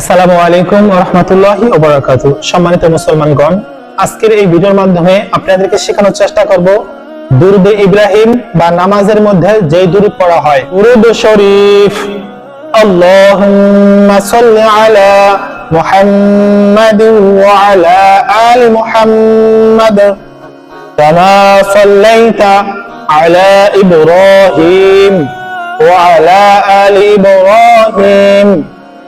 আসসালামু আলাইকুম রহমতুল্লাহি ওবরাকাত সম্মানিত মুসলমানগণ, আজকের এই ভিডিওর মাধ্যমে আপনাদেরকে শেখানোর চেষ্টা করব দুরুদ ইব্রাহিম বা নামাজের মধ্যে যে দুরুদ পড়া হয়। দুরুদ শরীফ। আল্লাহুম্মা সাল্লি আলা মুহাম্মাদ ওয়া আলা আলি মুহাম্মাদ কামা সাল্লাইতা আলা ইব্রাহিম ওয়া আলা আলি ইব্রাহিম।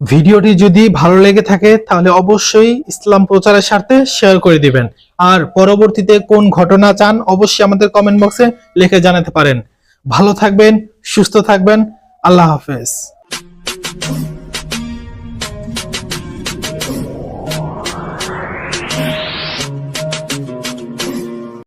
ভিডিওটি যদি ভালো লেগে থাকে, তাহলে অবশ্যই ইসলাম প্রচারের স্বার্থে শেয়ার করে দিবেন। আর পরবর্তীতে কোন ঘটনা চান, অবশ্যই আমাদের কমেন্ট বক্সে লিখে জানাতে পারেন। ভালো থাকবেন, সুস্থ থাকবেন, আল্লাহ হাফেজ।